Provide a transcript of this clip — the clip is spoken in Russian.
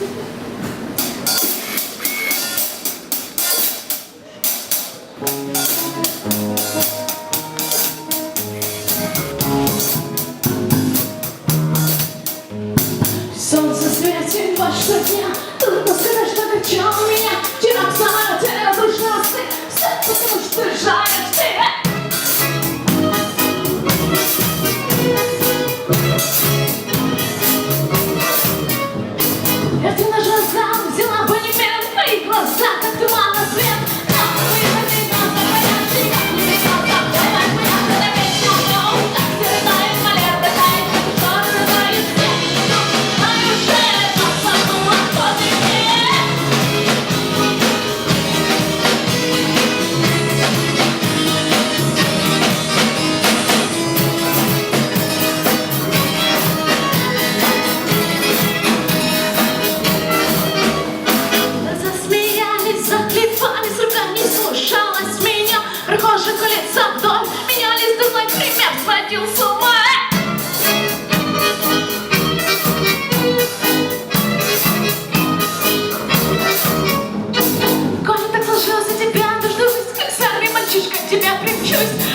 Солнце светит что дня, сходил с ума. Кожа так сложилась за тебя, нужно жить, как с мальчишка, тебя примчусь.